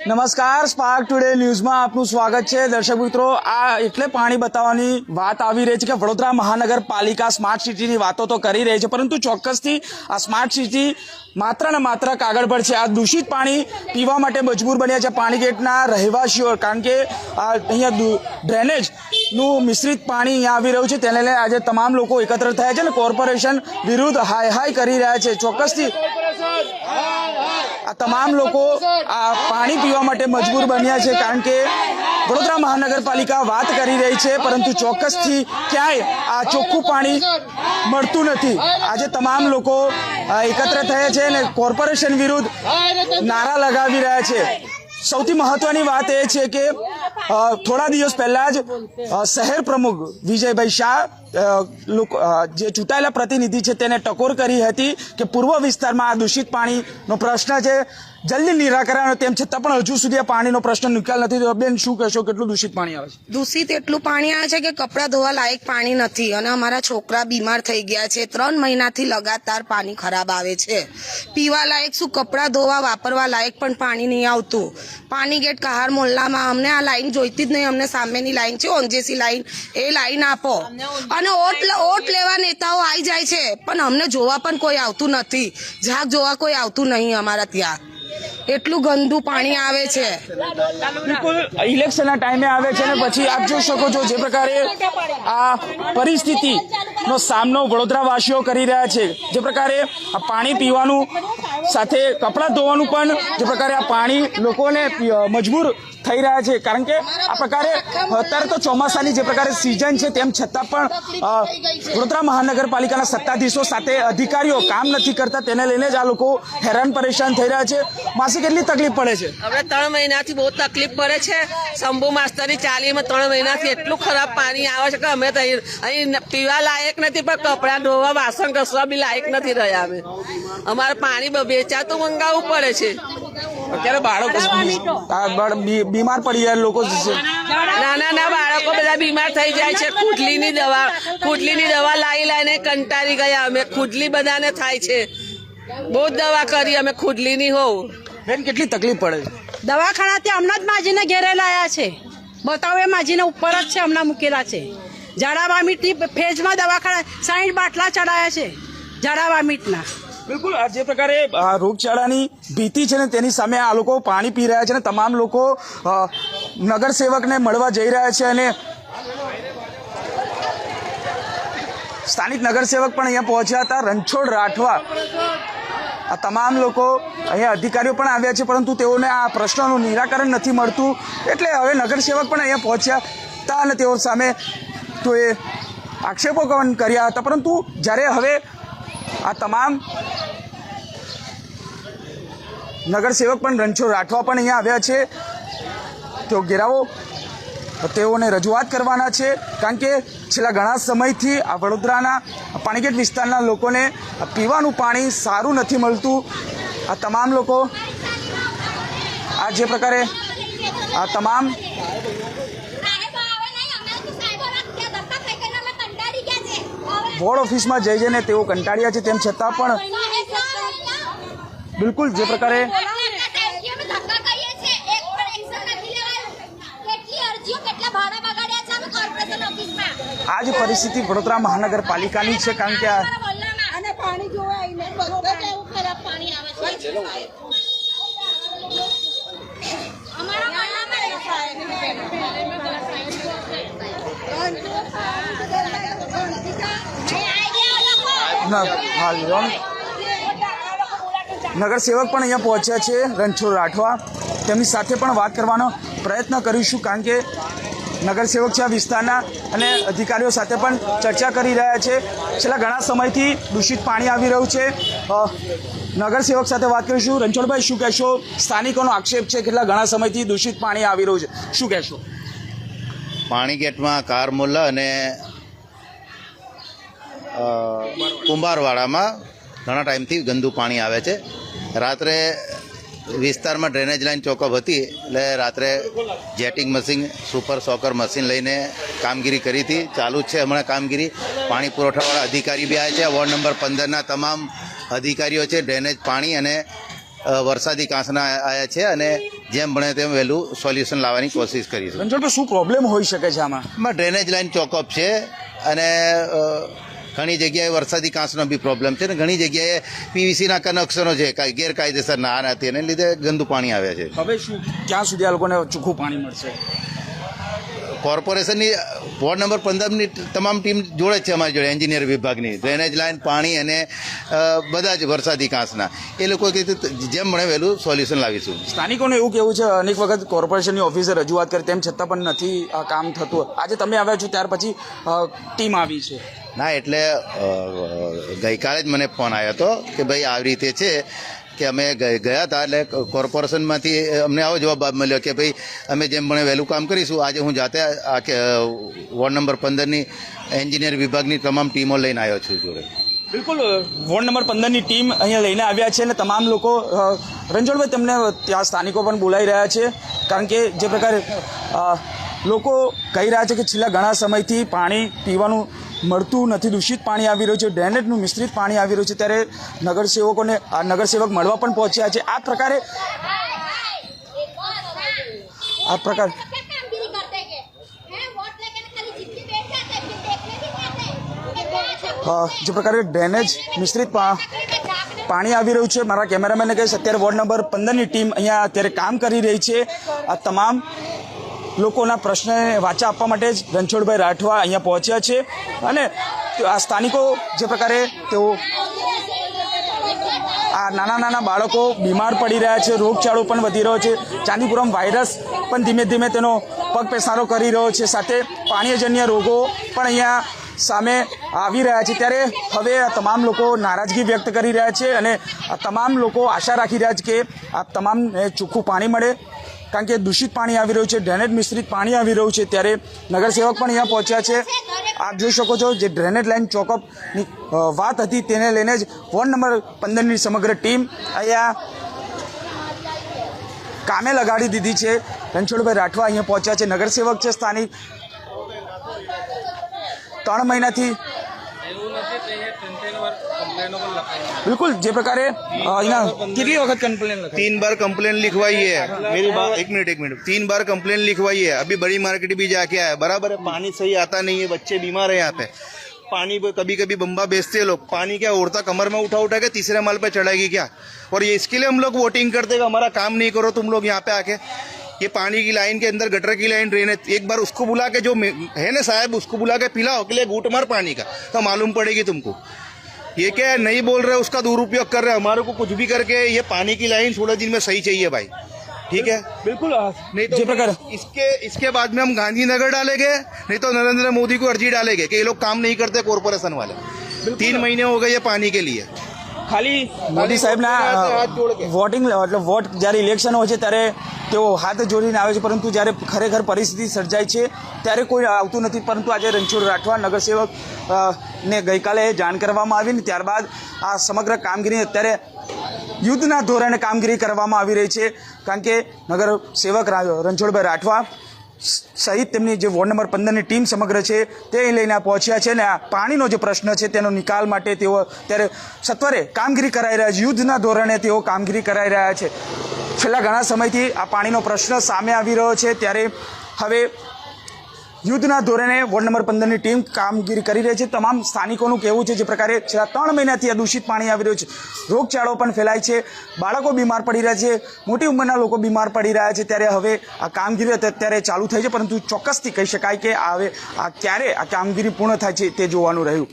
નમસ્કાર spark today ન્યૂઝમાં આપનું સ્વાગત છે. દર્શક મિત્રો, આ એટલે પાણી બતાવવાની વાત આવી રહી છે કે વડોદરા મહાનગરપાલિકા સ્માર્ટ સિટીની વાતો તો કરી રહી છે, પરંતુ ચોક્કસથી આ સ્માર્ટ સિટી માત્ર ને માત્ર કાગળ પર છે. આ દૂષિત પાણી પીવા માટે મજબૂર બન્યા છે પાણીગેટના રહેવાસીઓ, કારણ કે અહીંયા ડ્રેનેજ ડ્રેનેજનું મિશ્રિત પાણી અહીંયા આવી રહ્યું છે. તેને લઈને આજે તમામ લોકો એકત્ર થયા છે અને કોર્પોરેશન વિરુદ્ધ હાય હાય કરી રહ્યા છે. ચોક્કસથી તમામ લોકો આ પાણી પીવા માટે મજબૂર બન્યા છે કારણ કે વડોદરા મહાનગરપાલિકા વાત કરી રહી છે, પરંતુ ચોક્કસથી ક્યાંય આ ચોખ્ખું પાણી મળતું નથી. આજે તમામ લોકો એકત્ર થયા છે અને કોર્પોરેશન વિરુદ્ધ નારા લગાવી રહ્યા છે. સૌથી મહત્વની વાત એ છે કે થોડા દિવસ પહેલા જ શહેર પ્રમુખ વિજયભાઈ શાહ લોકો જે ચૂંટાયેલા પ્રતિનિધિ છે તેને ટકોર કરી હતી કે પૂર્વ વિસ્તારમાં આ દૂષિત પાણીનો પ્રશ્ન છે. જલ્દી નિરાકરણ તેમ છતાં પણ હજુ સુધી આ પાણીનો પ્રશ્ન નિકાલ નથી થયો. બેન, શું કહેશો? કેટલું દૂષિત પાણી આવે છે? દૂષિત એટલું પાણી આવે છે કે કપડાં ધોવા લાયક પાણી નથી અને અમારા છોકરા બીમાર થઈ ગયા છે. ત્રણ મહિનાથી લગાતાર પાણી ખરાબ આવે છે. પીવા લાયક શું? કપડાં ધોવા, વાપરવા લાયક પણ પાણી નહીં આવતું. પાણી ગેટ કહાર મોલ્લામાં અમને આ લાઈન જોઈતી જ નહીં. અમને સામેની લાઈન છે ઓંજેસી લાઈન. એ લાઈન આપો. અને ઓટ ઓટ લેવા નેતાઓ આવી જાય છે. પણ અમને જોવા પણ કોઈ આવતું નથી. ઝાક જોવા કોઈ આવતું નહીં અમારા ત્યાં. એટલું ગંદુ પાણી આવે છે. બિલકુલ ઇલેક્શનના ટાઈમે આવે છે અને પછી આપ જોઈ શકો છો જે પ્રકારે આ પરિસ્થિતિનો સામનો વડોદરાવાસીઓ કરી રહ્યા છે. જે પ્રકારે આ પાણી પીવાનું સાથે કપડાં ધોવાનું પણ જે પ્રકારે આ પાણી લોકોને મજબૂર થઈ રહ્યા છે. કારણ કે આ પ્રકારે અત્યારે તો ચોમાસાની જે પ્રકારે સિઝન છે તેમ છતાં પણ વડોદરા મહાનગરપાલિકાના સત્તાધીશો સાથે અધિકારીઓ કામ નથી કરતા તેને લઈને જ આ લોકો હેરાન પરેશાન થઈ રહ્યા છે. માસી કેટલી તકલીફ પડે છે? હવે ત્રણ મહિનાથી બહુ તકલીફ પડે છે. શંભુ માસ્તરની ચાલીમાં ત્રણ મહિનાથી એટલું ખરાબ પાણી આવે છે કે અમે તો અહીં પીવા લાયક નથી પણ કપડાં ધોવા વાસણ ઘસવા બી લાયક નથી રહ્યા અમે. અમારે પાણી બ- વેચાતું મંગાવવું પડે છે. અત્યારે બાળકો બીમાર પડી જાય લોકો નાના ના બાળકો બધા બીમાર થઈ જાય છે. ખુટલીની દવા ખુટલીની દવા લાવી લાવીને કંટાળી ગયા અમે. ખુટલી બધાને થાય છે. બહુ જ દવા કરી અમે ખુટલીની હોવ બેન કેટલી તકલીફ પડે છે? દવાખાના ત્યાં હમણાં જ માજીને ઘેરે લાયા છે. બતાવો એ માજીને ઉપર જ છે હમણાં મૂકેલા છે. ઝાડા વામીટની ફેજમાં દવાખાના સાઈઠ બાટલા ચડાયા છે ઝાડા વામીટના બિલકુલ, આ જે પ્રકારે રોગચાળાની ભીતિ છે ને તેની સામે આ લોકો પાણી પી રહ્યા છે અને તમામ લોકો નગરસેવકને મળવા જઈ રહ્યા છે અને સ્થાનિક નગરસેવક પણ અહીંયા પહોંચ્યા હતા. રણછોડ રાઠવા. આ તમામ લોકો અહીંયા અધિકારીઓ પણ આવ્યા છે, પરંતુ તેઓને આ પ્રશ્નોનું નિરાકરણ નથી મળતું. એટલે હવે નગરસેવક પણ અહીંયા પહોંચ્યા હતા અને તેઓ સામે તો એ આક્ષેપો કર્યા હતા. પરંતુ જ્યારે હવે આ તમામ નગરસેવક પણ રણછોડ રાઠવા પણ અહીંયા આવ્યા છે. તેઓ ઘેરાવો, તેઓને રજૂઆત કરવાના છે, કારણ કે છેલ્લા ઘણા સમયથી આ વડોદરાના પાણીગેટ વિસ્તારના લોકોને પીવાનું પાણી સારું નથી મળતું. આ તમામ લોકો આ જે પ્રકારે આ તમામ વોર્ડ ઓફિસમાં જઈ જઈને તેઓ કંટાળ્યા છે તેમ છતાં પણ બિલકુલ જે પ્રકારે આ જ પરિસ્થિતિ વડોદરા મહાનગરપાલિકાની છે કારણ કે આ અને પાણી જોવા આવીને બધા કેવું ખરાબ પાણી આવે છે અમારા ના, હાલ લો. નગરસેવક પણ અહીંયા પહોંચ્યા છે, રણછોડ રાઠવા. તેમની સાથે પણ વાત કરવાનો પ્રયત્ન કરીશું, કારણ કે નગરસેવક છે આ વિસ્તારના અને અધિકારીઓ સાથે પણ ચર્ચા કરી રહ્યા છે. છેલ્લા ઘણા સમયથી દૂષિત પાણી આવી રહ્યું છે. નગરસેવક સાથે વાત કરીશું. રણછોડભાઈ, શું કહેશો? સ્થાનિકોનો આક્ષેપ છે, કેટલા ઘણા સમયથી દૂષિત પાણી આવી રહ્યું છે? શું કહેશો? પાણી કારમુલ્લા કાર મોલ્લા અને કુંભારવાડામાં ઘણા ટાઈમથી ગંદુ પાણી આવે છે. રાત્રે વિસ્તારમાં ડ્રેનેજ લાઇન ચોકઅપ હતી, એટલે રાત્રે jetting machine, super sucker machine લઈને કામગીરી કરી હતી. ચાલુ છે હમણાં કામગીરી. પાણી પુરવઠાવાળા અધિકારી બી આવ્યા છે. વોર્ડ નંબર પંદરના તમામ અધિકારીઓ છે. ડ્રેનેજ પાણી અને વરસાદી કાંસના આવ્યા છે અને જેમ બને તેમ વહેલું સોલ્યુશન લાવવાની કોશિશ કરીશું. રણછોડભાઈ શું પ્રોબ્લેમ હોઈ શકે છે આમાં? એમાં ડ્રેનેજ લાઇન ચોકઅપ છે અને ઘણી જગ્યાએ વરસાદી કાંસનો બી પ્રોબ્લેમ છે ને ઘણી જગ્યાએ પીવીસીના કનેક્શનો છે કાંઈ ગેરકાયદેસર ના નથી એને લીધે ગંદુ પાણી આવે છે. હવે શું ક્યાં સુધી આ લોકોને ચોખ્ખું પાણી મળશે? કોર્પોરેશનની વોર્ડ નંબર પંદરની તમામ ટીમ જોડે છે અમારી જોડે એન્જિનિયર વિભાગની. ડ્રેનેજ લાઇન પાણી અને બધા જ વરસાદી કાંસના. એ લોકો જેમ મળે વહેલું સોલ્યુશન લાવીશું. સ્થાનિકોને એવું કેવું છે અનેક વખત કોર્પોરેશનની ઓફિસે રજૂઆત કરી તેમ છતાં પણ નથી આ કામ થતું. આજે તમે આવ્યા છો ત્યાર પછી ટીમ આવી છે. ના એટલે ગઈકાલે જ મને ફોન આવ્યો હતો કે ભાઈ આવી રીતે છે. કે અમે ગય- હતા એટલે કોર્પોરેશનમાંથી અમને આવો જવાબ મળ્યો કે ભાઈ, અમે જેમ પણ વહેલું કામ કરીશું, આજે હું જાતે આ કે વોર્ડ નંબર પંદરની એન્જિનિયર વિભાગની તમામ ટીમો લઈને આવ્યો છું જોડે. બિલકુલ વોર્ડ નંબર પંદરની ટીમ અહીંયા લઈને આવ્યા છે અને તમામ લોકો તમને તેમને ત્યાં સ્થાનિકો પણ બોલાવી રહ્યા છે, કારણ કે જે પ્રકારે લોકો કહી રહ્યા છે કે છેલ્લા ઘણા સમયથી પાણી પીવાનું મળતું નથી. દૂષિત પાણી આવી રહ્યું છે. ડ્રેનેજનું મિશ્રિત પાણી આવી રહ્યું છે. ત્યારે નગરસેવકોને, આ નગરસેવક મળવા પણ પહોંચ્યા છે. આ પ્રકારે આ પ્રકાર જે પ્રકારે ડ્રેનેજ મિશ્રિત પાણી આવી રહ્યું છે. મારા કેમેરામેને કહીશ અત્યારે વોર્ડ નંબર પંદરની ટીમ અહીંયા અત્યારે કામ કરી રહી છે. આ તમામ લોકોના પ્રશ્નને વાચા આપવા માટે જ રણછોડભાઈ રાઠવા અહીંયા પહોંચ્યા છે. અને આ સ્થાનિકો જે પ્રકારે તેઓ આ નાના નાના બાળકો બીમાર પડી રહ્યા છે, રોગચાળો પણ વધી રહ્યો છે. ચાંદીપુરમ વાયરસ પણ ધીમે ધીમે તેનો પગ પેસારો કરી રહ્યો છે. સાથે પાણીજન્ય રોગો પણ અહીંયા સામે આવી રહ્યા છે. ત્યારે હવે આ તમામ લોકો નારાજગી વ્યક્ત કરી રહ્યા છે અને આ તમામ લોકો આશા રાખી રહ્યા છે કે આ તમામને ચોખ્ખું પાણી મળે. કારણ કે દૂષિત પાણી આવી રહ્યું છે, ડ્રેનેજ મિશ્રિત પાણી આવી રહ્યું છે, ત્યારે નગરસેવક પણ અહીંયા પહોંચ્યા છે. આપ જોઈ શકો છો જે ડ્રેનેજ લાઇન ચોકઅપની વાત હતી તેને લઈને જ વોર્ડ નંબર પંદરની સમગ્ર ટીમ અહીંયા કામે લગાડી દીધી છે. રણછોડભાઈ રાઠવા અહીંયા પહોંચ્યા છે. નગરસેવક છે સ્થાનિક. ત્રણ મહિનાથી बिल्कुल जे प्रकार कितनी वक्त तीन बार कम्प्लेन लिखवाई है। मेरी बात एक मिनट एक मिनट। तीन बार कम्प्लेन लिखवाई है। अभी बड़ी मार्केट भी जाके आया बराबर है पानी सही आता नहीं है बच्चे बीमार है यहाँ पे। पानी कभी कभी बम्बा बेचते हैं लोग। पानी क्या उड़ता? कमर में उठा उठा के तीसरे माल पे चढ़ाएगी क्या? और ये इसके लिए हम लोग वोटिंग करते हमारा काम नहीं करो तुम लोग यहाँ पे आके। ये पानी की लाइन के अंदर गटर की लाइन ड्रेन है। एक बार उसको बुला के जो है ना साहब उसको बुला के पिलाओ के लिए घूट मार पानी का। तो मालूम पड़ेगी तुमको। ये क्या है? नहीं बोल रहे उसका दुरुपयोग कर रहे हैं। हमारे को कुछ भी करके ये पानी की लाइन सोलह दिन में सही चाहिए भाई। ठीक है? बिल्कुल हाँ। नहीं तो प्रकार। इसके इसके बाद में हम गांधीनगर डालेंगे नहीं तो नरेंद्र मोदी को अर्जी डालेंगे कि ये लोग काम नहीं करते कॉरपोरेशन वाले। तीन हाँ। महीने हो गए ये पानी के लिए। ખાલી મોદી સાહેબના. વોટિંગ એટલે વોટ જ્યારે ઇલેક્શન હોય છે ત્યારે તેઓ હાથ જોડીને આવે છે પરંતુ જ્યારે ખરેખર પરિસ્થિતિ સર્જાય છે ત્યારે કોઈ આવતું નથી પરંતુ આજે રણછોડ રાઠવા નગરસેવક ને ગઈકાલે જાણ કરવામાં આવી ને ત્યારબાદ આ સમગ્ર કામગીરી અત્યારે યુદ્ધના ધોરણે કામગીરી કરવામાં આવી રહી છે કારણ કે નગર સેવક રણછોડભાઈ રાઠવા સહિત તેમની જે વોર્ડ નંબર પંદરની ટીમ સમગ્ર છે, તે લઈને પહોંચ્યા છે અને આ પાણીનો જે પ્રશ્ન છે તેનો નિકાલ માટે તેઓ અત્યારે સત્વરે કામગીરી કરાઈ રહ્યા છે. યુદ્ધના ધોરણે તેઓ કામગીરી કરાઈ રહ્યા છે. છેલ્લા ઘણા સમયથી આ પાણીનો પ્રશ્ન સામે આવી રહ્યો છે. ત્યારે હવે યુદ્ધના ધોરણે વોર્ડ નંબર પંદરની ટીમ કામગીરી કરી રહી છે. તમામ સ્થાનિકોનું કહેવું છે જે પ્રકારે છેલ્લા ત્રણ મહિનાથી આ દૂષિત પાણી આવી રહ્યું છે. રોગચાળો પણ ફેલાય છે. બાળકો બીમાર પડી રહ્યા છે. મોટી ઉંમરના લોકો બીમાર પડી રહ્યા છે. ત્યારે હવે આ કામગીરી અત્યારે ચાલુ થઈ છે, પરંતુ ચોક્કસથી કહી શકાય કે હવે આ ક્યારે આ કામગીરી પૂર્ણ થાય છે તે જોવાનું રહ્યું.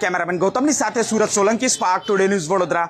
કેમેરામેન ગૌતમની સાથે Surat Solanki spark today news Vadodara.